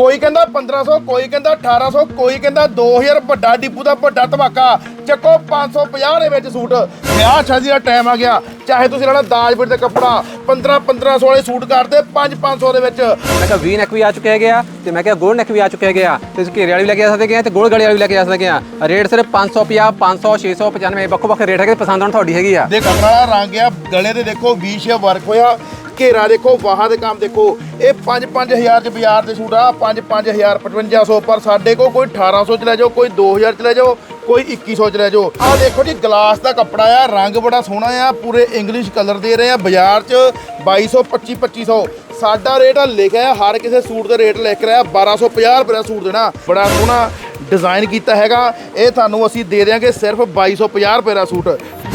ਕੋਈ ਕਹਿੰਦਾ 1500 ਕੋਈ ਕਹਿੰਦਾ 1800 ਕੋਈ ਕਹਿੰਦਾ 2000 ਵੱਡਾ ਡਿਪੂ ਦਾ ਵੱਡਾ ਧਮਾਕਾ। ਚੱਕੋ 550 ਦੇ ਵਿੱਚ ਸੂਟ। ਵਿਆਹ ਸ਼ਾਦੀ ਦਾ ਟਾਈਮ ਆ ਗਿਆ। ਚਾਹੇ ਤੁਸੀਂ ਲੈਣਾ ਦਾਜਪੁਰ ਦੇ ਕੱਪੜਾ 15 1500 ਵਾਲੇ ਸੂਟ ਕਰਦੇ 5 500 ਦੇ ਵਿੱਚ। ਮੈਂ ਕਿਹਾ ਵੀ ਨੈਕ ਵੀ ਆ ਚੁੱਕਿਆ ਹੈਗਾ ਤੇ ਮੈਂ ਕਿਹਾ ਗੋਲ ਨੈਕ ਵੀ ਆ ਚੁੱਕਿਆ ਹੈਗਾ ਤੇ ਘੇਰੇ ਵਾਲੀ ਵੀ ਲੈ ਕੇ ਆ ਸਕਦੇ ਹੈਗੇ ਤੇ ਗੋਲ ਗਲੇ ਵਾਲੀ ਵੀ ਲੈ ਕੇ ਆ ਸਕਦੇ ਆ। ਰੇਟ ਸਿਰਫ 550 500 695 ਵੱਖੋ ਵੱਖ ਰੇਟ ਹੈਗੇ ਪਸੰਦ ਆਉਣ ਤੁਹਾਡੀ ਹੈਗੀ ਆ। ਦੇ ਵਾਲਾ ਰੰਗ ਆ ਗਲੇ ਤੇ ਦੇਖੋ ਵੀ ਸ਼ੇਪ ਵਰਕ ਹੋਇਆ। ਘੇਰਾ ਦੇਖੋ ਬਾਹਾਂ ਦੇ ਕੰਮ ਦੇਖੋ। ਇਹ 5-5000 ਚ ਬਾਜ਼ਾਰ ਦੇ ਸੂਟ ਆ 5-5000 5500 ਪਰ ਸਾਡੇ ਕੋਲ ਕੋਈ 1800 ਚ ਲੈ ਜਾਓ, ਕੋਈ 2000 ਚ ਲੈ ਜਾਓ, ਕੋਈ 2100 ਚ ਲੈ ਜਾਓ। ਆਹ ਦੇਖੋ ਜੀ, ਗਲਾਸ ਦਾ ਕੱਪੜਾ ਆ, ਰੰਗ ਬੜਾ ਸੋਹਣਾ ਆ, ਪੂਰੇ ਇੰਗਲਿਸ਼ ਕਲਰ ਦੇ ਰਹੇ ਆ ਬਾਜ਼ਾਰ ਚ 2200 25 2500 ਸਾਡਾ ਰੇਟ ਆ, ਲਿਖਿਆ ਹੈ ਹਰ ਕਿਸੇ ਸੂਟ ਦਾ ਰੇਟ ਲਿਖ ਰਿਹਾ 1250 ਰੁਪਏ ਦਾ ਸੂਟ ਦੇਣਾ। ਬੜਾ ਸੋਹਣਾ ਡਿਜ਼ਾਈਨ ਕੀਤਾ ਹੈਗਾ। ਇਹ ਤੁਹਾਨੂੰ ਅਸੀਂ ਦੇ ਦਿਆਂਗੇ ਸਿਰਫ 2250 ਰੁਪਏ ਦਾ ਸੂਟ।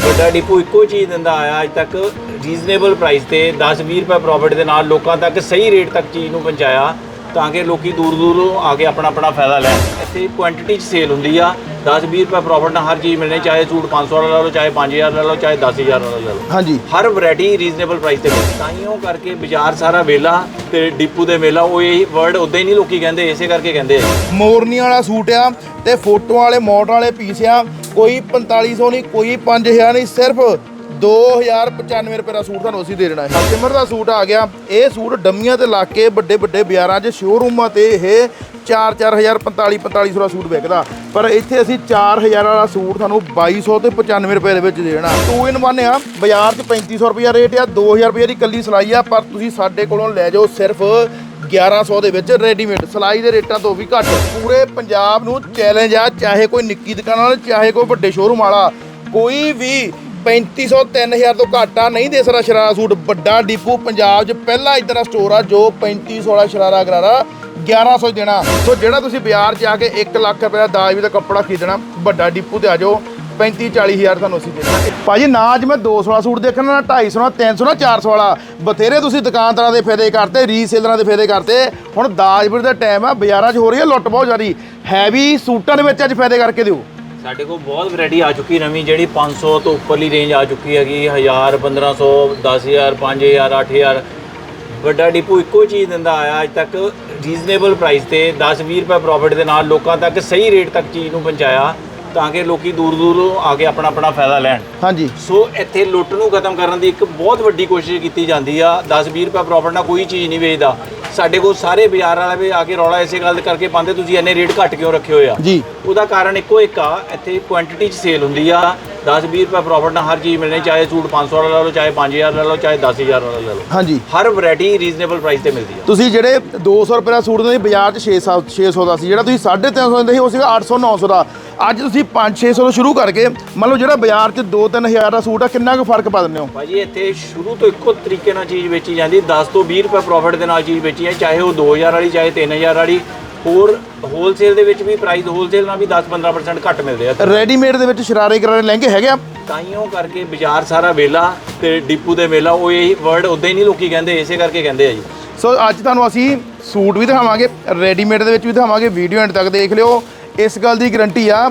ਵੱਡਾ ਡਿਪੂ ਇੱਕੋ ਚੀਜ਼ ਦਿੰਦਾ ਆਇਆ ਅੱਜ ਤੱਕ। ਰੀਜ਼ਨੇਬਲ ਪ੍ਰਾਈਸ ਤੇ 10-20 ਰੁਪਏ ਪ੍ਰੋਫਿਟ ਦੇ ਨਾਲ ਲੋਕਾਂ ਤੱਕ ਸਹੀ ਰੇਟ ਤੱਕ ਚੀਜ਼ ਨੂੰ ਪਹੁੰਚਾਇਆ ਤਾਂ ਕਿ ਲੋਕੀ ਦੂਰ ਦੂਰੋਂ ਆ ਕੇ ਆਪਣਾ ਆਪਣਾ ਫਾਇਦਾ ਲੈਣ। ਇੱਥੇ ਕੁਆਂਟੀਟੀ 'ਚ ਸੇਲ ਹੁੰਦੀ ਆ। 10-20 ਰੁਪਏ ਪ੍ਰੋਫਿਟ ਨਾਲ ਹਰ ਚੀਜ਼ ਮਿਲਣੀ ਚਾਹੇ ਸੂਟ 500 ਵਾਲਾ ਲੈ ਲਓ ਚਾਹੇ 5000 ਲੈ ਲਓ ਚਾਹੇ 10000 ਵਾਲਾ ਲੈ ਲਓ। ਹਾਂਜੀ। ਹਰ ਵੈਰਾਈਟੀ ਰੀਜ਼ਨੇਬਲ ਪ੍ਰਾਈਸ ਤੇ ਮਿਲਦੀ। ਤਾਈਓ ਕਰਕੇ ਬਾਜ਼ਾਰ ਸਾਰਾ ਵੇਲਾ ਤੇ ਡਿਪੂ ਦੇ ਮੇਲਾ ਉਹ ਇਹ ਵਰਡ ਉਦਾਂ ਹੀ ਨਹੀਂ ਲੋਕੀ ਕਹਿੰਦੇ ਇਸੇ ਕਰਕੇ ਕਹਿੰਦੇ ਆ। ਮੋਰਨੀ ਵਾਲਾ ਸੂਟ ਆ ਤੇ ਫੋਟੋ ਵਾਲੇ ਮਾਡਲ ਵਾਲੇ ਪੀਸ ਆ। ਕੋਈ 4500 ਨਹੀਂ ਕੋਈ 5000 ਨਹੀਂ ਸਿਰਫ 2095 ਰੁਪਏ ਦਾ ਸੂਟ ਤੁਹਾਨੂੰ ਅਸੀਂ ਦੇ ਦੇਣਾ ਹੈ। ਸਿਮਰ ਦਾ ਸੂਟ ਆ ਗਿਆ। ਇਹ ਸੂਟ ਡੰਮੀਆਂ ਤੇ ਲਾ ਕੇ ਵੱਡੇ ਵੱਡੇ ਬਾਜ਼ਾਰਾਂ 'ਚ ਸ਼ੋਰੂਮਾਂ ਤੇ ਇਹ 4-4000 45-4500 ਦਾ ਸੂਟ ਵਿਕਦਾ। ਪਰ ਇੱਥੇ ਅਸੀਂ 4000 ਵਾਲਾ ਸੂਟ ਤੁਹਾਨੂੰ 2200 ਤੇ 95 ਰੁਪਏ ਦੇ ਵਿੱਚ ਦੇਣਾ। 2 ਇਨ 1 ਆ। ਬਾਜ਼ਾਰ 'ਚ 3500 ਰੁਪਏ ਰੇਟ ਆ। 2000 ਰੁਪਏ ਦੀ ਕੱਲੀ ਸਿਲਾਈ ਆ। ਪਰ ਤੁਸੀਂ ਸਾਡੇ ਕੋਲੋਂ ਲੈ ਜਾਓ ਸਿਰਫ 1100 ਦੇ ਵਿੱਚ ਰੈਡੀਮੇਡ ਸਿਲਾਈ ਦੇ ਰੇਟਾਂ ਤੋਂ ਵੀ ਘੱਟ। ਪੂਰੇ ਪੰਜਾਬ ਨੂੰ ਚੈਲੰਜ ਆ। ਚਾਹੇ ਕੋਈ ਨਿੱਕੀ ਦੁਕਾਨ ਵਾਲਾ, ਚਾਹੇ ਕੋਈ ਵੱਡੇ ਸ਼ੋਰੂਮ ਵਾਲਾ। ਕੋਈ ਵੀ 3500 3000 ਤੋਂ ਘੱਟ ਆ ਨਹੀਂ ਦੇ ਸਕਦਾ ਸ਼ਰਾਰਾ ਸੂਟ। ਵੱਡਾ ਡੀਪੂ ਪੰਜਾਬ 'ਚ ਪਹਿਲਾ ਇਦਾਂ ਦਾ ਸਟੋਰ ਆ ਜੋ 3500 ਵਾਲਾ ਸ਼ਰਾਰਾ ਗਰਾਰਾ 1100 ਦੇਣਾ। ਸੋ ਜਿਹੜਾ ਤੁਸੀਂ ਬਾਜ਼ਾਰ 'ਚ ਆ ਕੇ 1 ਲੱਖ ਰੁਪਏ ਦਾ ਦਾਜ ਵੀ ਦਾ ਕੱਪੜਾ ਖਰੀਦਣਾ, ਵੱਡਾ ਡੀਪੂ ਤੇ ਆ ਜਾਓ। 35 40 ਹਜ਼ਾਰ ਤੁਹਾਨੂੰ ਅਸੀਂ ਦੇਣਾ ਭਾਜੀ, ਨਾ ਅੱਜ ਮੈਂ 200 ਵਾਲਾ ਸੂਟ ਦੇਖਣਾ ਨਾ 250 ਨਾ 300 ਨਾ 400 ਵਾਲਾ ਬਥੇਰੇ ਤੁਸੀਂ ਦੁਕਾਨਦਾਰਾਂ ਦੇ ਫਾਇਦੇ ਕਰਤੇ ਰੀਸੇਲਰਾਂ ਦੇ ਫਾਇਦੇ ਕਰਤੇ। ਹੁਣ ਦਾਜਪੁਰ ਦਾ ਟਾਈਮ ਆ, ਬਾਜ਼ਾਰਾਂ 'ਚ ਹੋ ਰਹੀ ਹੈ ਲੁੱਟ ਬਹੁਤ ਜ਼ਿਆਦੀ। ਹੈਵੀ ਸੂਟਾਂ ਦੇ ਵਿੱਚ ਅੱਜ ਫਾਇਦੇ ਕਰਕੇ ਦਿਓ। ਸਾਡੇ ਕੋਲ ਬਹੁਤ ਵੈਰਾਈਟੀ ਆ ਚੁੱਕੀ ਨਵੀਂ ਜਿਹੜੀ 500 ਤੋਂ ਉੱਪਰਲੀ ਰੇਂਜ ਆ ਚੁੱਕੀ ਹੈਗੀ 1000 1500 10000 5000 8000 ਵੱਡਾ ਡਿਪੂ ਇੱਕੋ ਚੀਜ਼ ਦਿੰਦਾ ਆਇਆ ਅੱਜ ਤੱਕ ਰੀਜ਼ਨੇਬਲ ਪ੍ਰਾਈਸ ਤੇ 10-20 ਰੁਪਏ ਪ੍ਰੋਫਿਟ ਦੇ ਨਾਲ ਲੋਕਾਂ ਤੱਕ ਸਹੀ ਰੇਟ ਤੱਕ ਚੀਜ਼ ਨੂੰ ਪਹੁੰਚਾਇਆ ਤਾਂ ਕਿ ਲੋਕੀ ਦੂਰ ਦੂਰੋਂ ਆ ਕੇ ਆਪਣਾ ਆਪਣਾ ਫਾਇਦਾ ਲੈਣ। ਹਾਂਜੀ। ਸੋ ਇੱਥੇ ਲੁੱਟ ਨੂੰ ਖਤਮ ਕਰਨ ਦੀ ਇੱਕ ਬਹੁਤ ਵੱਡੀ ਕੋਸ਼ਿਸ਼ ਕੀਤੀ ਜਾਂਦੀ ਆ 10-20 ਰੁਪਏ ਪ੍ਰੋਫਿਟ ਨਾਲ ਕੋਈ ਚੀਜ਼ ਨਹੀਂ ਵੇਚਦਾ। ਸਾਡੇ ਕੋਲ ਸਾਰੇ ਬਾਜ਼ਾਰ ਵਾਲੇ ਵੀ ਆ ਕੇ ਰੌਲਾ ਇਸੇ ਗੱਲ ਕਰਕੇ ਪਾਉਂਦੇ ਤੁਸੀਂ ਇੰਨੇ ਰੇਟ ਘੱਟ ਕਿਉਂ ਰੱਖੇ ਹੋਏ ਆ? ਜੀ। ਉਹਦਾ ਕਾਰਨ ਇੱਕੋ ਇੱਕ ਆ ਇੱਥੇ ਕੁਆਂਟੀਟੀ 'ਚ ਸੇਲ ਹੁੰਦੀ ਆ। 10-20 ਰੁਪਏ ਪ੍ਰੋਫਿਟ ਨਾਲ ਹਰ ਚੀਜ਼ ਮਿਲਣੀ ਚਾਹੇ ਸੂਟ 500 ਵਾਲਾ ਲੈ ਲਓ ਚਾਹੇ 5000 ਲੈ ਲਓ ਚਾਹੇ 10000 ਵਾਲਾ ਲੈ ਲਓ। ਹਾਂਜੀ। ਹਰ ਵੈਰਾਈਟੀ ਰੀਜ਼ਨੇਬਲ ਪ੍ਰਾਈਸ ਤੇ ਮਿਲਦੀ ਆ। ਤੁਸੀਂ ਜਿਹੜੇ 200 ਰੁਪਏ ਦਾ ਸੂਟ ਦਿੰਦੇ ਸੀ ਬਾਜ਼ਾਰ 'ਚ 600 600 ਦਾ ਸੀ ਜਿਹੜਾ ਤੁਸੀਂ 350 ਦਿੰਦੇ ਸੀ ਉਹ ਸੀਗਾ 800 900 ਦਾ। ਅੱਜ ਤੁਸੀਂ 5-600 ਤੋਂ ਸ਼ੁਰੂ ਕਰਕੇ ਮੰਨ ਲਓ ਜਿਹੜਾ ਬਾਜ਼ਾਰ 'ਚ 2-3000 ਦਾ ਸੂਟ ਆ ਕਿੰਨਾ ਕੁ ਫ਼ਰਕ ਪਾ ਦਿੰਦੇ ਹੋ? ਭਾਜੀ ਇੱਥੇ ਸ਼ੁਰੂ ਤੋਂ ਇੱਕੋ ਤਰੀਕੇ ਨਾਲ ਚੀਜ਼ ਵੇਚੀ ਜਾਂਦੀ 10 ਤੋਂ 20 ਰੁਪਏ ਪ੍ਰੋਫਿਟ ਦੇ ਨਾਲ ਚੀਜ਼ ਵੇਚੀ ਹੈ ਚਾਹੇ ਉਹ 2000 ਵਾਲੀ ਚਾਹੇ 3000 ਵਾਲੀ ਹੋਰ ਹੋਲਸੇਲ ਦੇ ਵਿੱਚ ਵੀ ਪ੍ਰਾਈਸ ਹੋਲਸੇਲ ਨਾਲ ਵੀ 10-15% ਘੱਟ ਮਿਲਦੇ ਆ ਰੈਡੀਮੇਡ ਦੇ ਵਿੱਚ ਸ਼ਰਾਰੇ ਕਰਾਰੇ ਲਹਿੰਗੇ ਹੈਗੇ ਆ? ਤਾਈਓ ਕਰਕੇ ਬਾਜ਼ਾਰ ਸਾਰਾ ਵੇਲਾ ਤੇ ਡਿਪੂ ਦੇ ਮੇਲਾ ਉਹ ਇਹ ਵਰਡ ਉਦਾਂ ਹੀ ਨਹੀਂ ਲੋਕੀ ਕਹਿੰਦੇ ਇਸੇ ਕਰਕੇ ਕਹਿੰਦੇ ਆ ਜੀ। ਸੋ ਅੱਜ ਤੁਹਾਨੂੰ ਅਸੀਂ ਸੂਟ ਵੀ ਦਿਖਾਵਾਂਗੇ ਰੈਡੀਮੇਡ ਦੇ ਵਿੱਚ ਵੀ ਦਿਖਾਵਾਂਗੇ ਵੀਡੀਓ ਐਂਡ ਤੱਕ ਦੇਖ ਲਿਓ। ਇਸ ਗੱਲ ਦੀ ਗਰੰਟੀ ਆ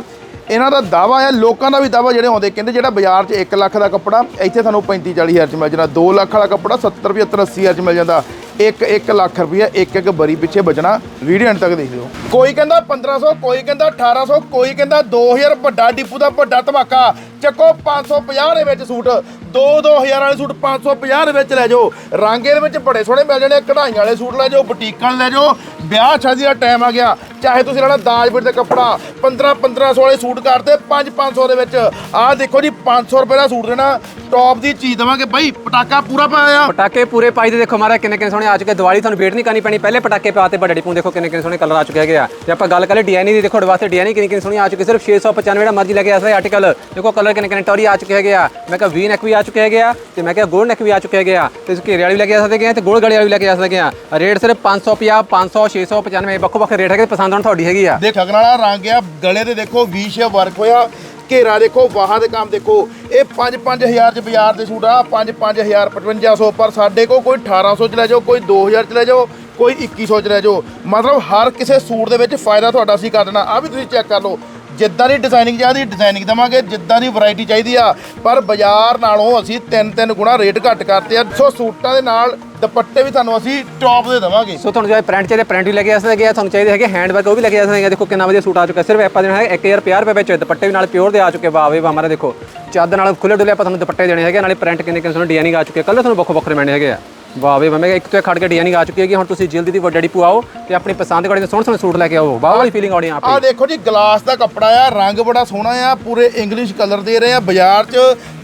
ਇਹਨਾਂ ਦਾ ਦਾਵਾ ਆ ਲੋਕਾਂ ਦਾ ਵੀ ਦਾਵਾ ਜਿਹੜੇ ਆਉਂਦੇ ਕਹਿੰਦੇ ਜਿਹੜਾ ਬਾਜ਼ਾਰ 'ਚ 1 ਲੱਖ ਦਾ ਕੱਪੜਾ ਇੱਥੇ ਤੁਹਾਨੂੰ 35 40 ਹਜ਼ਾਰ 'ਚ ਮਿਲ ਜਾਣਾ 2 ਲੱਖ ਵਾਲਾ ਕੱਪੜਾ 70 75 80 ਹਜ਼ਾਰ 'ਚ ਮਿਲ ਜਾਂਦਾ। ਇੱਕ ਇੱਕ ਲੱਖ ਰੁਪਈਆ ਇੱਕ ਇੱਕ ਬਰੀ ਪਿੱਛੇ ਬਚਣਾ ਵੀਡੀਓ ਐਂਡ ਤੱਕ ਦੇਖ ਲਿਓ। ਕੋਈ ਕਹਿੰਦਾ 1500 ਕੋਈ ਕਹਿੰਦਾ 1800 ਕੋਈ ਕਹਿੰਦਾ 2000 ਵੱਡਾ ਡਿਪੂ ਦਾ ਵੱਡਾ ਧਮਾਕਾ। ਚੱਕੋ 550 ਦੇ ਵਿੱਚ ਸੂਟ 2 2000 ਵਾਲੇ ਸੂਟ 550 ਦੇ ਵਿੱਚ ਲੈ ਜਾਓ। ਰੰਗ ਇਹਦੇ ਵਿੱਚ ਬੜੇ ਸੋਹਣੇ ਮਿਲ ਜਾਣੇ, ਕਢਾਈਆਂ ਵਾਲੇ ਸੂਟ ਲੈ ਜਾਓ, ਬੁਟੀਕਾਂ ਵਾਲੇ ਲੈ ਜਾਓ। ਵਿਆਹ ਸ਼ਾਦੀ ਦਾ ਟਾਈਮ ਆ ਗਿਆ। ਚਾਹੇ ਤੁਸੀਂ ਲੈਣਾ ਦਾਜਪੁਰ ਦੇ ਕੱਪੜਾ 15 1500 ਵਾਲੇ ਸੂਟ ਕਰਦੇ 5 500 ਦੇ ਵਿੱਚ। ਆਹ ਦੇਖੋ ਜੀ 500 ਰੁਪਏ ਦਾ ਸੂਟ ਦੇਣਾ ਟੌਪ ਦੀ ਚੀਜ਼ ਦੇਵਾਂਗੇ ਬਾਈ, ਪਟਾਕਾ ਪੂਰਾ ਪਾਇਆ ਆ ਪਟਾਕੇ ਪੂਰੇ ਪਾਈ ਦੇ, ਦੇਖੋ ਮਾਰਾ ਕਿੰਨੇ ਕਿੰਨੇ ਸੋਹਣੇ ਆ ਚੁੱਕੇ ਦੀਵਾਲੀ ਤੁਹਾਨੂੰ ਵੇਟ ਨਹੀਂ ਕਰਨੀ ਪੈਣੀ, ਪਹਿਲੇ ਪਟਾਕੇ ਪਾਤੇ ਬੜੇ ਡਿਪੂ ਦੇਖੋ ਕਿੰਨੇ ਕਿੰਨੇ ਸੋਹਣੇ ਕਲਰ ਆ ਚੁੱਕੇ ਹੈਗੇ ਆ। ਜੇ ਆਪਾਂ ਗੱਲ ਕਰੀਏ ਡਿਜ਼ਾਈਨ ਦੀ, ਦੇਖੋ ਵਾਸਤੇ ਡਿਜ਼ਾਈਨ ਕਿੰਨੀ ਕਿੰਨੀ ਸੋਹਣੀ ਆ ਚੁੱਕੇ, ਸਿਰਫ 695 ਦਾ ਮਰਜ਼ੀ ਲੈ ਕੇ ਆ ਸਕਦੇ ਆਰਟੀਕਲ ਦੇਖੋ ਕਲਰ ਕਿੰਨੇ ਕਿੰਨੇ ਟੋਰੀ ਆ ਚੁੱਕੇ ਹੈਗੇ ਆ। ਮੈਂ ਕਿਹਾ ਵੀ ਨੈਕ ਵੀ ਆ ਚੁੱਕੇ ਹੈਗੇ ਆ ਤੇ ਮੈਂ ਕਿਹਾ ਗੋਲ ਨੈਕ ਵੀ ਆ ਚੁੱਕੇ ਹੈਗੇ ਆ। ਤੇ ਤੁਸੀਂ ਘੇਰੇ ਵਾਲੀ ਵੀ ਲੈ ਕੇ ਆ ਸਕਦੇ ਹੈਗੇ ਆ ਤੇ ਗੋਲ ਗਲੇ ਵਾਲੀ ਵੀ ਲੈ ਕੇ ਆ ਸਕਦੇ ਆ। ਰੇਟ ਸਿਰਫ 550 500 695 ਵੱਖੋ ਵੱਖ ਰੇਟ ਹੈਗੇ, ਪਸੰਦ ਆਉਣ ਤੁਹਾਡੀ ਹੈਗੀ ਆ? ਦੇ ਠਗਣ ਵਾਲਾ ਰੰਗ ਆ, ਗਲੇ ਤੇ ਦੇਖੋ ਵੀ ਸ਼ੇਪ ਵਰਕ ਹੋਇਆ, ਘੇਰਾ ਦੇਖੋ ਬਾਹਾਂ ਦੇ ਕੰਮ ਦੇਖੋ। ਇਹ 5-5000 ਚ ਬਾਜ਼ਾਰ ਦੇ ਸੂਟ ਆ 5-5000 5500 ਪਰ ਸਾਡੇ ਕੋਲ ਕੋਈ 1800 ਚ ਲੈ ਜਾਓ, ਕੋਈ 2000 ਚ ਲੈ ਜਾਓ, ਕੋਈ 2100 ਚ ਲੈ ਜਾਓ। ਮਤਲਬ ਹਰ ਕਿਸੇ ਸੂਟ ਦੇ ਵਿੱਚ ਫਾਇਦਾ ਤੁਹਾਡਾ ਅਸੀਂ ਕਰ ਦੇਣਾ। ਆ ਵੀ ਤੁਸੀਂ ਚੈੱਕ ਕਰ ਲਓ ਜਿੱਦਾਂ ਦੀ ਡਿਜ਼ਾਈਨਿੰਗ ਚਾਹੀਦੀ ਡਿਜ਼ਾਈਨਿੰਗ ਦਵਾਂਗੇ, ਜਿੱਦਾਂ ਦੀ ਵੈਰਾਈਟੀ ਚਾਹੀਦੀ ਆ। ਪਰ ਬਾਜ਼ਾਰ ਨਾਲੋਂ ਅਸੀਂ ਤਿੰਨ ਤਿੰਨ ਗੁਣਾ ਰੇਟ ਘੱਟ ਕਰਤੇ ਆ। ਸੋ ਸੂਟਾਂ ਦੇ ਨਾਲ ਦੁਪੱਟੇ ਵੀ ਤੁਹਾਨੂੰ ਅਸੀਂ ਟੌਪ ਦੇ ਦਵਾਂਗੇ। ਸੋ ਤੁਹਾਨੂੰ ਜੇ ਪ੍ਰਿੰਟ ਚਾਹੀਦੇ ਪ੍ਰਿੰਟ ਵੀ ਲੈ ਕੇ ਆ ਸਕਦੇ ਆ। ਤੁਹਾਨੂੰ ਚਾਹੀਦੇ ਹੈਗੇ ਹੈਂਡ ਵਰਕ ਉਹ ਵੀ ਲੈ ਕੇ ਆ ਸਕਦੇ ਆ। ਦੇਖੋ ਕਿੰਨਾ ਵਧੀਆ ਸੂਟ ਆ ਚੁੱਕਾ। ਸਿਰਫ ਆਪਾਂ ਦੇਣਾ ਹੈ 1050 ਰੁਪਏ ਵਿੱਚ। ਦੁਪੱਟੇ ਵੀ ਨਾਲ ਪਿਓਰ ਦੇ ਆ ਚੁੱਕੇ ਵਾਹ ਵੇ, ਵਾਹ ਦੇਖੋ। ਚਾਦਰ ਨਾਲ ਖੁੱਲੇ ਡੁੱਲੇ ਆਪਾਂ ਤੁਹਾਨੂੰ ਦੁਪੱਟੇ ਦੇਣੇ ਹੈਗੇ ਨਾਲੇ ਪ੍ਰਿੰਟ ਕਿੰਨੇ ਕਿੰਨੇ ਤੁਹਾਨੂੰ ਡਿਜ਼ਾਈਨਿੰਗ ਆ ਚੁੱਕੇ ਕਲਰ ਤੁਹਾਨੂੰ ਵੱਖੋ ਵੱਖਰੇ ਮਿਲਣੇ ਹੈਗੇ ਆ। ਵਾਹ ਵੇ, ਮੈਂ ਇੱਕ ਤੋਂ ਖੜ ਕੇ ਡਿਜ਼ਾਈਨਿੰਗ ਆ ਚੁੱਕੀ ਕਿ ਹੁਣ ਤੁਸੀਂ ਜਲਦੀ ਦੀ ਵੱਡਾ ਡਿਪੂ ਤੇ ਆਪਣੀ ਪਸੰਦ ਦੇ ਸੋਹਣੇ ਸੋਹਣੇ ਸੂਟ ਲੈ ਕੇ ਆਓ। ਵਾਹ ਵਾਲੀ ਫੀਲਿੰਗ ਆਉਣੀ ਆ ਆ ਦੇਖੋ ਜੀ ਗਲਾਸ ਦਾ ਕੱਪੜਾ ਆ, ਰੰਗ ਬੜਾ ਸੋਹਣਾ ਆ, ਪੂਰੇ ਇੰਗਲਿਸ਼ ਕਲਰ ਦੇ ਰਹੇ ਆ, ਬਾਜ਼ਾਰ 'ਚ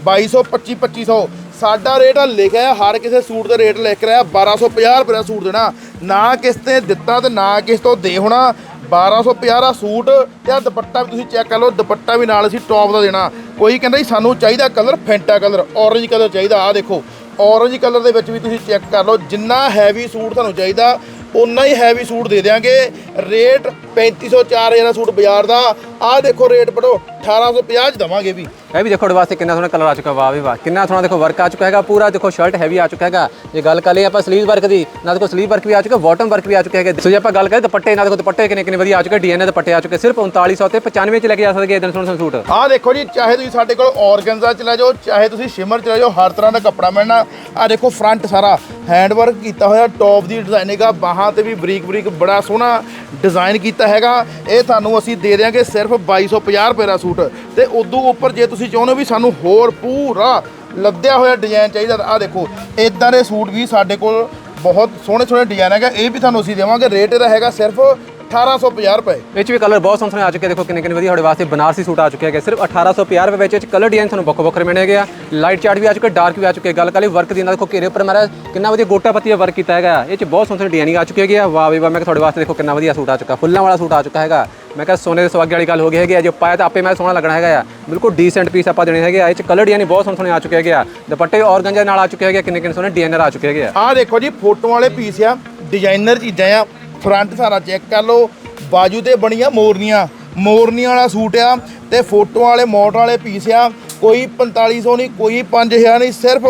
2200 25 2500 ਸਾਡਾ ਰੇਟ ਆ ਲਿਖਿਆ ਹੈ ਹਰ ਕਿਸੇ ਸੂਟ ਦਾ ਰੇਟ ਲਿਖ ਰਿਹਾ 1250 ਰੁਪਏ ਦਾ ਸੂਟ ਦੇਣਾ। ਨਾ ਕਿਸ ਤੇ ਦਿੱਤਾ ਤੇ ਨਾ ਕਿਸ ਤੋਂ ਦੇ ਹੋਣਾ। 1250 ਦਾ ਸੂਟ ਤੇ ਆ ਦੁਪੱਟਾ ਵੀ ਤੁਸੀਂ ਚੈੱਕ ਕਰ ਲਓ, ਦੁਪੱਟਾ ਵੀ ਨਾਲ ਅਸੀਂ ਟੌਪ ਦਾ ਦੇਣਾ। ਕੋਈ ਕਹਿੰਦਾ ਜੀ, ਸਾਨੂੰ ਚਾਹੀਦਾ colour Fanta colour orange colour ਚਾਹੀਦਾ ਆ ਦੇਖੋ। ਔਰੇਂਜ ਕਲਰ ਦੇ ਵਿੱਚ ਵੀ ਤੁਸੀਂ ਚੈੱਕ ਕਰ ਲਓ ਜਿੰਨਾ ਹੈਵੀ ਸੂਟ ਤੁਹਾਨੂੰ ਚਾਹੀਦਾ ਉਨਾ ਹੀ ਹੈਵੀ ਸੂਟ ਦੇ ਦਿਆਂਗੇ। ਰੇਟ 3500 4000 ਦਾ ਸੂਟ ਬਾਜ਼ਾਰ ਦਾ। ਆਹ ਦੇਖੋ ਰੇਟ ਪੜੋ 1850 ਚ ਦਵਾਂਗੇ ਵੀ। ਇਹ ਵੀ ਦੇਖੋ ਤੁਹਾਡੇ ਵਾਸਤੇ ਕਿੰਨਾ ਸੋਹਣਾ ਕਲਰ ਆ ਚੁੱਕਾ ਵਾਹ ਵੀ ਵਾਹ ਕਿੰਨਾ ਸੋਹਣਾ ਦੇਖੋ ਵਰਕ ਆ ਚੁੱਕਾ ਹੈਗਾ ਪੂਰਾ ਦੇਖੋ ਸ਼ਰਟ ਹੈਵੀ ਆ ਚੁੱਕਾ ਹੈਗਾ। ਜੇ ਗੱਲ ਕਰ ਲਈ ਆਪਾਂ ਸਲੀਵ ਵਰਕ ਦੀ ਨਾ ਦੇਖੋ ਸਲੀਵ ਵਰਕ ਵੀ ਆ ਚੁੱਕਾ ਬਾਟਮ ਵਰਕ ਵੀ ਆ ਚੁੱਕਾ ਹੈਗਾ। ਸੋ ਜੇ ਆਪਾਂ ਗੱਲ ਕਰੀਏ ਦੁਪੱਟੇ ਨਾਲ ਦੇਖੋ ਦੁਪੱਟੇ ਕਿੰਨੇ ਕਿੰਨੇ ਵਧੀਆ ਆ ਚੁੱਕੇ ਡੀਐਨਏ ਦੁਪੱਟੇ ਆ ਚੁੱਕੇ ਸਿਰਫ 3900 ਤੇ 95 ਚ ਲੈ ਕੇ ਆ ਸਕਦੇ ਇਦਾਂ ਸੋਹਣੇ ਸੋਹਣੇ ਸੂਟ। ਆਹ ਦੇਖੋ ਜੀ ਚਾਹੇ ਤੁਸੀਂ ਸਾਡੇ ਕੋਲ ਔਰਗਨਜ਼ਾ ਚ ਲੈ ਜਾਓ ਚਾਹੇ ਤੁਸੀਂ ਸ਼ਿਮਰ ਚ ਲੈ ਜਾਓ ਹਰ ਤਰ੍ਹਾਂ ਦਾ ਕੱਪੜਾ ਮਿਲਣਾ। ਆਹ ਦੇਖੋ ਫਰੰਟ ਸਾਰਾ ਹੈਂਡ ਵਰਕ ਕੀਤਾ ਹੋਇਆ ਟੌਪ ਦੀ ਡਿਜ਼ਾਈਨਿੰਗ ਆ ਬਾਹਾਂ ਤੇ ਵੀ ਬਰੀਕ ਬਰੀਕ ਬੜਾ ਸੋਹਣਾ ਡਿਜ਼ਾਈਨ ਕੀਤਾ ਹੈਗਾ। ਇਹ ਤੁਹਾਨੂੰ ਅਸੀਂ ਦੇ ਦਿਆਂਗੇ ਸਿਰਫ 2250 ਰੁਪਏ ਦਾ ਸੂਟ। ਤੇ ਉਦੋਂ ਉੱਪਰ ਜੇ ਤੁਸੀਂ ਚਾਹੁੰਦੇ ਹੋ ਵੀ ਸਾਨੂੰ ਹੋਰ ਪੂਰਾ ਲੱਦਿਆ ਹੋਇਆ ਡਿਜ਼ਾਈਨ ਚਾਹੀਦਾ ਤਾਂ ਆਹ ਦੇਖੋ ਇਦਾਂ ਦੇ ਸੂਟ ਵੀ ਸਾਡੇ ਕੋਲ ਬਹੁਤ ਸੋਹਣੇ ਸੋਹਣੇ ਡਿਜ਼ਾਈਨ ਹੈਗਾ। ਇਹ ਵੀ ਤੁਹਾਨੂੰ ਅਸੀਂ ਦੇਵਾਂਗੇ। ਰੇਟ ਇਹਦਾ ਹੈਗਾ ਸਿਰਫ 1850 ਰੁਪਏ। ਇਹ 'ਚ ਵੀ ਕਲਰ ਬਹੁਤ ਸੋਹਣੇ ਸੋਹਣੇ ਆ ਚੁੱਕੇ ਦੇਖੋ ਕਿੰਨੇ ਕਿੰਨੇ ਵਧੀਆ ਤੁਹਾਡੇ ਵਾਸਤੇ ਬਨਾਰਸੀ ਸੂਟ ਆ ਚੁੱਕੇ ਹੈਗੇ। ਸਿਰਫ 1850 ਰੁਪਏ ਵਿੱਚ ਕਲਰ ਡਿਜ਼ਾਈਨ ਤੁਹਾਨੂੰ ਵੱਖੋ ਵੱਖਰੇ ਮਿਲਣੇ ਹੈਗੇ ਆ। ਲਾਈਟ ਚਾਰਟ ਵੀ ਆ ਚੁੱਕੇ ਡਾਰਕ ਵੀ ਆ ਚੁੱਕੇ। ਗੱਲ ਕਰੀ ਵਰਕ ਦੀ ਨਾਲ ਦੇਖੋ ਘੇਰੇ ਉੱਪਰ ਮਾਰਾ ਕਿੰਨਾ ਵਧੀਆ ਗੋਟਾ ਪੱਤੀ ਵਰਕ ਕੀਤਾ ਹੈਗਾ। ਇਹ 'ਚ ਬਹੁਤ ਸੋਹਣੇ ਸੋਹਣੇ ਡਿਜ਼ਾਈਨਿੰਗ ਆ ਚੁੱਕੇ ਹੈਗੇ ਆ। ਵਾਹ ਵੀ ਵਾਹ ਮੈਂ ਕਿਹਾ ਤੁਹਾਡੇ ਵਾਸਤੇ ਦੇਖੋ ਕਿੰਨਾ ਵਧੀਆ ਸੂਟ ਆ ਚੁੱਕਾ। ਫੁੱਲਾਂ ਵਾਲਾ ਸੂਟ ਆ ਚੁੱਕਾ ਹੈਗਾ। ਮੈਂ ਕਿਹਾ ਸੋਨੇ ਦੇ ਸੁਹਾਗੇ ਵਾਲੀ ਗੱਲ ਹੋ ਗਈ ਹੈਗੀ ਆ। ਜੋ ਪਾਇਆ ਤਾਂ ਆਪੇ ਮੈਂ ਸੋਹਣਾ ਲੱਗਣਾ ਹੈਗਾ ਆ। ਬਿਲਕੁਲ ਡੀਸੈਂਟ ਪੀਸ ਆਪਾਂ ਦੇਣੇ ਹੈਗੇ ਆ। ਇਹ 'ਚ ਕਲਰ ਡਿਜ਼ਾਈਨ ਬਹੁਤ ਸੋਹਣੇ ਸੋਹਣੇ ਆ ਚੁੱਕੇ ਹੈਗੇ ਆ। ਦੁਪੱਟੇ ਔਰਗੰਜਾ ਨਾਲ ਆ ਚੁੱਕੇ ਹੈਗੇ ਆ, ਕਿੰਨੇ ਕਿੰਨੇ ਸੋਹਣੇ ਡਿਜ਼ਾਈਨਰ ਆ ਚੁੱਕੇ ਹੈਗੇ ਆ। ਆਹ ਦੇਖੋ ਜੀ ਫੋਟੋ ਵਾਲੇ ਪੀਸ ਆ। ਡਿਜ਼ਾਈਨਰ ਚੀਜ਼ਾਂ ਆ। ਫਰੰਟ ਸਾਰਾ ਚੈੱਕ ਕਰ ਲਓ। ਬਾਜੂ ਤੇ ਬਣੀਆਂ ਮੋਰਨੀਆਂ। ਮੋਰਨੀਆਂ ਵਾਲਾ ਸੂਟ ਆ ਤੇ ਫੋਟੋ ਵਾਲੇ ਮਾਡਲ ਵਾਲੇ ਪੀਸ ਆ। ਕੋਈ 4500 ਨਹੀਂ, ਕੋਈ 5000 ਨਹੀਂ, ਸਿਰਫ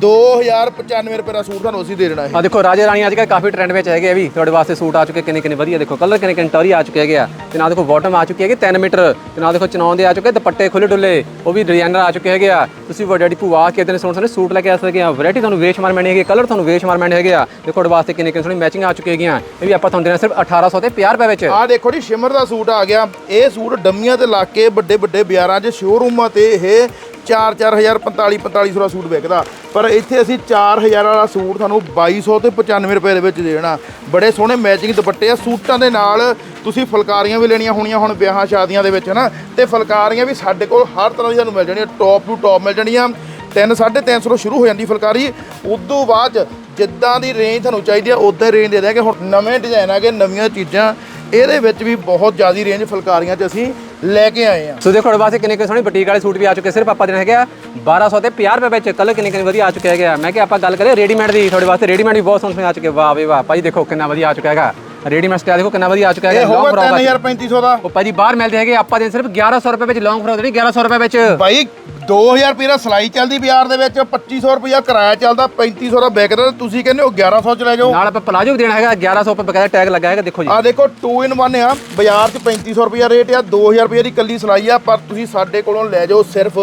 2095 ਰੁਪਏ ਦਾ ਸੂਟ ਤੁਹਾਨੂੰ ਅਸੀਂ ਦੇ ਦੇਣਾ ਹੈ ਆ ਦੇਖੋ ਰਾਜੇ ਰਾਣੀ ਅੱਜ ਕੱਲ੍ਹ ਕਾਫੀ ਟ੍ਰੈਂਡ ਵਿੱਚ ਹੈਗੇ ਆ ਵੀ ਤੁਹਾਡੇ ਵਾਸਤੇ ਸੂਟ ਆ ਚੁੱਕੇ ਕਿੰਨੇ ਕਿੰਨੇ ਵਧੀਆ ਦੇਖੋ ਕਲਰ ਕਿੰਨੇ ਕਿੰਨੇ ਟੌਰੀ ਆ ਚੁੱਕੇ ਹੈਗੇ ਆ। ਤੇ ਨਾਲ ਦੇਖੋ ਬਾਟਮ ਆ ਚੁੱਕੀ ਹੈਗੀ 3 ਮੀਟਰ। ਤੇ ਨਾਲ ਦੇਖੋ ਚਨੌਨ ਦੇ ਆ ਚੁੱਕੇ ਦੁਪੱਟੇ ਖੁੱਲੇ ਡੁੱਲੇ ਉਹ ਵੀ ਡਿਜ਼ਾਈਨਰ ਆ ਚੁੱਕੇ ਹੈਗੇ ਆ। ਤੁਸੀਂ ਵੱਡੇ ਡਿਪੂ ਆ ਕੇ ਇਦਾਂ ਸੋਹਣੇ ਸੋਹਣੇ ਸੂਟ ਲੈ ਕੇ ਆ ਸਕਦੇ ਆ। ਵੈਰਾਈਟੀ ਤੁਹਾਨੂੰ ਵੇਸ਼ਮਾਰ ਮਿਲਣੀ ਹੈਗੀ ਕਲਰ ਤੁਹਾਨੂੰ ਵੇਸ਼ਮਾਰ ਮਿਲਣੇ ਹੈਗੇ ਆ। ਦੇਖੋ ਤੁਹਾਡੇ ਵਾਸਤੇ ਕਿੰਨੇ ਕਿੰਨੇ ਸੋਹਣੀ ਮੈਚਿੰਗ ਆ ਚੁੱਕੀ ਹੈਗੀਆਂ। ਇਹ ਵੀ ਆਪਾਂ ਤੁਹਾਨੂੰ ਦੇਣਾ ਸਿਰਫ 1800 ਤੇ 50 ਰੁਪਏ ਵਿੱਚ। ਆਹ ਦੇਖੋ ਜੀ ਸ਼ਿਮਰ ਦਾ ਸੂਟ ਆ ਗਿਆ। ਇਹ ਸੂਟ ਡੰਮੀਆਂ ਤੇ ਲਾ ਕੇ ਵੱਡੇ ਵੱਡੇ ਬਾਜ਼ਾਰਾਂ 'ਚ ਸ਼ੋਰੂਮਾਂ ਤੇ ਇਹ 4-4000 45-4500 ਦਾ ਸੂਟ ਵਿਕਦਾ। ਪਰ ਇੱਥੇ ਅਸੀਂ 4000 ਵਾਲਾ ਸੂਟ ਤੁਹਾਨੂੰ 2200 ਤੇ 95 ਰੁਪਏ ਦੇ ਵਿੱਚ ਦੇਣਾ। ਬੜੇ ਸੋਹਣੇ ਮੈਚਿੰਗ ਦੁਪੱਟੇ ਆ, ਸੂਟਾਂ ਦੇ ਨਾਲ ਤੁਸੀਂ ਫੁਲਕਾਰੀਆਂ ਵੀ ਲੈਣੀਆਂ ਹੋਣੀਆਂ ਹੁਣ ਵਿਆਹਾਂ ਸ਼ਾਦੀਆਂ ਦੇ ਵਿੱਚ, ਹਨਾ? ਤੇ ਫੁਲਕਾਰੀਆਂ ਵੀ ਸਾਡੇ ਕੋਲ ਹਰ ਤਰ੍ਹਾਂ ਦੀ ਤੁਹਾਨੂੰ ਮਿਲ ਜਾਣੀਆਂ ਟੌਪ ਟੂ ਟੌਪ ਮਿਲ ਜਾਣੀਆਂ। 3 350 ਤੋਂ ਸ਼ੁਰੂ ਹੋ ਜਾਂਦੀ ਫੁਲਕਾਰੀ। ਉਦੋਂ ਬਾਅਦ 'ਚ ਜਿੱਦਾਂ ਦੀ ਰੇਂਜ ਤੁਹਾਨੂੰ ਚਾਹੀਦੀ ਆ ਉਦਾਂ ਰੇਂਜ ਦੇ ਦਿਆਂਗੇ। ਹੁਣ ਨਵੇਂ ਡਿਜ਼ਾਈਨ ਆ ਗਏ, ਨਵੀਆਂ ਚੀਜ਼ਾਂ। ਇਹਦੇ ਵਿੱਚ ਵੀ ਬਹੁਤ ਜ਼ਿਆਦੀ ਰੇਂਜ ਫੁਲਕਾਰੀਆਂ 'ਚ ਅਸੀਂ ਲੈ ਕੇ ਆਏ ਆ। ਸੋ ਦੇਖੋ ਤੁਹਾਡੇ ਵਾਸਤੇ ਕਿੰਨੇ ਕਿੰਨੇ ਸੋਹਣੇ ਬੁਟੀਕ ਵਾਲੇ ਸੂਟ ਵੀ ਆ ਚੁੱਕੇ ਸਿਰਫ ਆਪਾਂ ਦੇਣਾ ਹੈਗਾ 1200 ਤੇ 50 ਰੁਪਏ ਵਿੱਚ ਕਲਰ ਕਿੰਨੇ ਕਿੰਨੇ ਵਧੀਆ ਆ ਚੁੱਕੇ ਹੈਗੇ। ਆ ਮੈਂ ਕਿ ਆਪਾਂ ਗੱਲ ਕਰੀਏ ਰੈਡੀਮੇਡ ਦੀ ਤੁਹਾਡੇ ਵਾਸਤੇ ਰੈਡੀਮੇਡ ਵੀ ਬਹੁਤ ਸੋਹਣੇ ਆ ਚੁੱਕੇ ਵਾਹ ਵੇ ਵਾਹ ਭਾਈ ਦੇਖੋ ਕਿੰਨਾ ਵਧੀਆ ਆ ਚੁੱਕਾ ਹੈਗਾ। ਰੈਡੀਮੇਡ ਸਟਾਈਲ ਦੇਖੋ ਕਿੰਨਾ ਵਧੀਆ ਆ ਚੁੱਕਾ ਹੈਗਾ। ਇਹ ਹੋਊਗਾ frock ਆ। ਚੁੱਕਾ। 3500 ਦਾ। ਉਹ ਭਾਜੀ ਬਾਹਰ ਮਿਲਦੇ ਹੈਗੇ ਆਪਾਂ ਦੇ ਸਿਰਫ 1100 ਰੁਪਏ ਵਿੱਚ ਲੌਂਗ ਫਰੋਕ ਨਹੀਂ 1100 ਰੁਪਏ ਵਿੱਚ। ਭਾਈ 2000 ਰੁਪਏ ਦਾ ਸਲਾਈ ਚੱਲਦੀ ਬਾਜ਼ਾਰ ਦੇ ਵਿੱਚ 2500 ਰੁਪਇਆ ਕਿਰਾਇਆ ਚੱਲਦਾ 3500 ਦਾ ਵਿਕਦਾ ਤੇ ਤੁਸੀਂ ਕਹਿੰਦੇ ਹੋ 1100 ਚ ਲੈ ਜਾਓ। ਨਾਲ ਆਪਾਂ ਪਲਾਜੋ ਵੀ ਦੇਣਾ ਹੈਗਾ 1100 ਰੁਪਏ ਬਕਾਇਦਾ ਟੈਗ ਲੱਗਾ ਹੈਗਾ ਦੇਖੋ ਜੀ। ਆ ਦੇਖੋ 2 ਇਨ 1 ਆ ਬਾਜ਼ਾਰ 'ਚ 3500 ਰੁਪਇਆ ਰੇਟ ਆ 2000 ਰੁਪਏ ਦੀ ਕੱਲੀ ਸਲਾਈ ਆ ਪਰ ਤੁਸੀਂ ਸਾਡੇ ਕੋਲੋਂ ਲੈ ਜਾਓ ਸਿਰਫ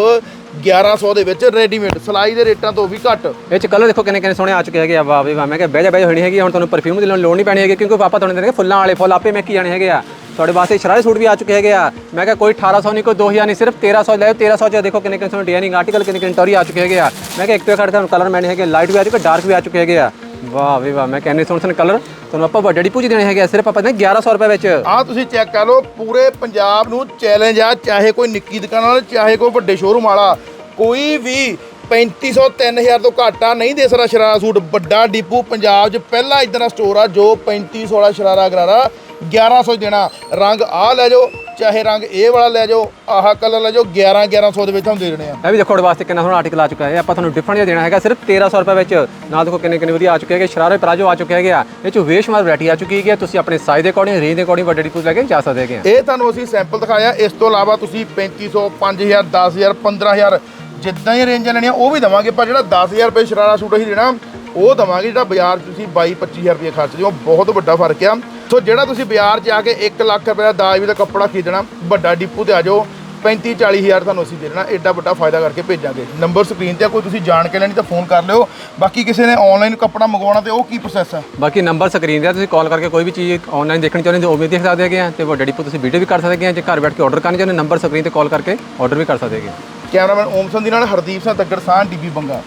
1100 ਦੇ ਵਿੱਚ ਰੈਡੀਮੇਡ ਸਲਾਈ ਦੇ ਰੇਟਾਂ ਤੋਂ ਵੀ ਘੱਟ। ਇਹ ਚ ਕਲਰ ਦੇਖੋ ਕਿੰਨੇ ਕਿੰਨੇ ਸੋਹਣੇ ਆ ਚੁੱਕੇ ਹੈਗੇ ਆ, ਵਾਹ ਵੀ ਵਾਹ। ਮੈਂ ਕਿਹਾ ਬਹਿ ਜਾ ਬਹਿ ਜਾ, ਹੋਣੀ ਹੈਗੀ ਹੁਣ ਤੁਹਾਨੂੰ ਪਰਫਿਊਮ ਦੀ ਲੋੜ ਨਹੀਂ ਪੈਣੀ ਹੈਗੀ, ਕਿਉਂਕਿ ਪਾਪਾ ਤੁਹਾਨੂੰ ਦੇਣਗੇ ਫੁੱਲਾਂ ਵਾਲੇ, ਫੁੱਲ ਆਪੇ ਮੈਂ ਕੀ ਜਾਣੇ ਹੈਗੇ ਆ। ਤੁਹਾਡੇ ਵਾਸਤੇ ਸ਼ਰਾਰੇ ਸੂਟ ਵੀ ਆ ਚੁੱਕੇ ਹੈਗੇ ਆ। ਮੈਂ ਕਿਹਾ ਕੋਈ 1800 ਨਹੀਂ, ਕੋਈ 2000 ਨਹੀਂ, ਸਿਰਫ 1300 ਲੈ 1300 ਚ ਦੇਖੋ ਕਿੰਨੇ ਕਿੰਨੇ ਸੋਹਣੇ ਡਿਜ਼ਾਈਨਿੰਗ ਆਰਟੀਕਲ ਕਿੰਨੇ ਕਿੰਨੇ ਟੌਰੀ ਆ ਚੁੱਕੇ ਹੈਗੇ ਆ। ਮੈਂ ਕਿਹਾ ਇੱਕ ਤੋਂ ਇੱਕ ਤੁਹਾਨੂੰ ਕਲਰ ਮੈਨੇ ਹੈਗੇ ਲਾਈਟ ਵੀ ਆ ਚੁੱਕੇ ਡਾਰਕ ਵੀ ਆ ਚੁੱਕੇ ਹੈਗੇ ਆ। ਵਾਹ ਵੀ ਵਾਹ, ਮੈਂ ਕਹਿੰਨੇ ਸੋਹਣੇ ਸੋਹਣੇ ਕਲਰ ਤੁਹਾਨੂੰ ਆਪਾਂ ਵੱਡਾ ਡਿਪੂ ਚ ਦੇਣੇ ਹੈਗੇ ਆ, ਸਿਰਫ ਆਪਾਂ ਨੇ 1100 ਰੁਪਏ ਵਿੱਚ। ਆ ਤੁਸੀਂ ਚੈੱਕ ਕਰ ਲਓ, ਪੂਰੇ ਪੰਜਾਬ ਨੂੰ ਚੈਲੰਜ ਆ, ਚਾਹੇ ਕੋਈ ਨਿੱਕੀ ਦੁਕਾਨ ਵਾਲਾ, ਚਾਹੇ ਕੋਈ ਵੱਡੇ ਸ਼ੋਰੂਮ ਵਾਲਾ। ਕੋਈ ਵੀ 3500 3000 ਤੋਂ ਘੱਟ ਆ, ਨਹੀਂ ਦੇ ਸਕਦਾ ਸ਼ਰਾਰਾ ਸੂਟ। ਵੱਡਾ ਡਿਪੂ ਪੰਜਾਬ 'ਚ ਪਹਿਲਾ ਇਦਾਂ ਦਾ ਸਟੋਰ ਆ, ਜੋ 3500 ਵਾਲਾ ਸ਼ਰਾਰਾ ਗਰਾਰਾ 1100 ਦੇਣਾ। ਰੰਗ ਆ ਲੈ ਜਾਓ ਚਾਹੇ ਰੰਗ ਇਹ ਵਾਲਾ ਲੈ ਜਾਓ ਆਹ ਕਲਰ ਲੈ ਜਾਓ 11 1100 ਦੇ ਵਿੱਚ ਤੁਹਾਨੂੰ ਦੇ ਦੇਣੇ ਆ। ਇਹ ਵੀ ਦੇਖੋ ਤੁਹਾਡੇ ਵਾਸਤੇ ਕਿੰਨਾ ਸੋਹਣਾ ਆਰਟੀਕਲ ਆ ਚੁੱਕਾ ਹੈ। ਆਪਾਂ ਤੁਹਾਨੂੰ ਡਿਫਰੈਂਟ ਜਿਹਾ ਦੇਣਾ ਹੈਗਾ ਸਿਰਫ 1300 ਰੁਪਏ ਵਿੱਚ। ਨਾਲ ਦੇਖੋ ਕਿੰਨੇ ਕਿੰਨੇ ਵਧੀਆ ਆ ਚੁੱਕੇ ਹੈਗੇ ਸ਼ਰਾਰੇ ਪਲਾਜੋ ਆ ਚੁੱਕੇ ਹੈਗੇ ਆ। ਇਹ ਚ ਵੇਸ਼ਮਾਰ ਵੈਰਾਈਟੀ ਆ ਚੁੱਕੀ ਹੈਗੀ ਆ। ਤੁਸੀਂ ਆਪਣੇ ਸਾਈਜ਼ ਦੇ ਅਕੋਰਡਿੰਗ ਰੇਂਜ ਦੇ ਅਕੋਰਡਿੰਗ ਵੱਡੇ ਡਿਪੂ ਲੈ ਕੇ ਜਾ ਸਕਦੇ ਹੈਗੇ ਆ। ਇਹ ਤੁਹਾਨੂੰ ਅਸੀਂ ਸੈਂਪਲ ਦਿਖਾਇਆ। ਇਸ ਤੋਂ ਇਲਾਵਾ ਤੁਸੀਂ 3500 5000 10000 15000 ਜਿੱਦਾਂ ਹੀ ਰੇਂਜਾਂ ਲੈਣੀਆਂ ਉਹ ਵੀ ਦਵਾਂਗੇ। ਪਰ ਜਿਹੜਾ 10000 ਰੁਪਏ ਸ਼ਰਾਰਾ ਸੂਟ ਅਸੀਂ ਦੇਣਾ ਉਹ ਦਵਾਂਗੇ ਜਿਹੜਾ ਬਾਜ਼ਾਰ 'ਚ ਤੁਸੀਂ 22 25000 ਰੁਪਏ ਖਰਚਦੇ ਹੋ। ਬਹੁਤ ਵੱਡਾ ਫ਼ਰਕ ਆ। ਸੋ ਜਿਹੜਾ ਤੁਸੀਂ ਬਾਜ਼ਾਰ 'ਚ ਆ ਕੇ 1 ਲੱਖ ਰੁਪਏ ਦਾ ਦਾਜ ਵੀ ਦਾ ਕੱਪੜਾ ਖਰੀਦਣਾ ਵੱਡਾ ਡਿਪੂ ਤੇ ਆ ਜਾਓ 35 40 ਹਜ਼ਾਰ ਤੁਹਾਨੂੰ ਅਸੀਂ ਦੇ ਦੇਣਾ ਐਡਾ ਵੱਡਾ ਫਾਇਦਾ ਕਰਕੇ ਭੇਜਾਂਗੇ। ਨੰਬਰ ਸਕਰੀਨ ਤੇ ਆ, ਕੋਈ ਤੁਸੀਂ ਜਾਣ ਕੇ ਲੈਣੀ ਤਾਂ ਫੋਨ ਕਰ ਲਿਓ। ਬਾਕੀ ਕਿਸੇ ਨੇ ਆਨਲਾਈਨ ਕੱਪੜਾ ਮੰਗਵਾਉਣਾ ਤੇ ਉਹ ਕੀ ਪ੍ਰੋਸੈਸ ਆ? ਬਾਕੀ ਨੰਬਰ ਸਕਰੀਨ ਤੇ ਆ, ਤੁਸੀਂ ਕਾਲ ਕਰਕੇ ਕੋਈ ਵੀ ਚੀਜ਼ ਆਨਲਾਈਨ ਦੇਖਣੀ ਚਾਹੁੰਦੇ ਹੋ ਉਹ ਵੀ ਦੇਖ ਸਕਦੇ ਹੈਗੇ ਆ ਤੇ ਵੱਡੇ ਡਿਪੂ ਤੁਸੀਂ ਵੀਡੀਓ ਵੀ ਕਰ ਸਕਦੇ ਹੈਗੇ ਆ ਜੇ ਘਰ ਬੈਠ ਕੇ ਆਰਡਰ ਕਰਨਾ ਚਾਹੁੰਦੇ ਨੰਬਰ ਸਕਰੀਨ ਤੇ ਕਾਲ ਕਰਕੇ ਆਰਡਰ ਵੀ ਕਰ ਸਕਦੇ ਹੈਗੇ ਆ। ਕੈਮਰਾਮੈਨ ਓਮ ਸੰਧੀ ਨਾਲ ਹਰਦੀਪ ਸਿੰਘ ਤੱਗੜ ਸਾਹ ਡੀਬੀ ਬੰਗਾ।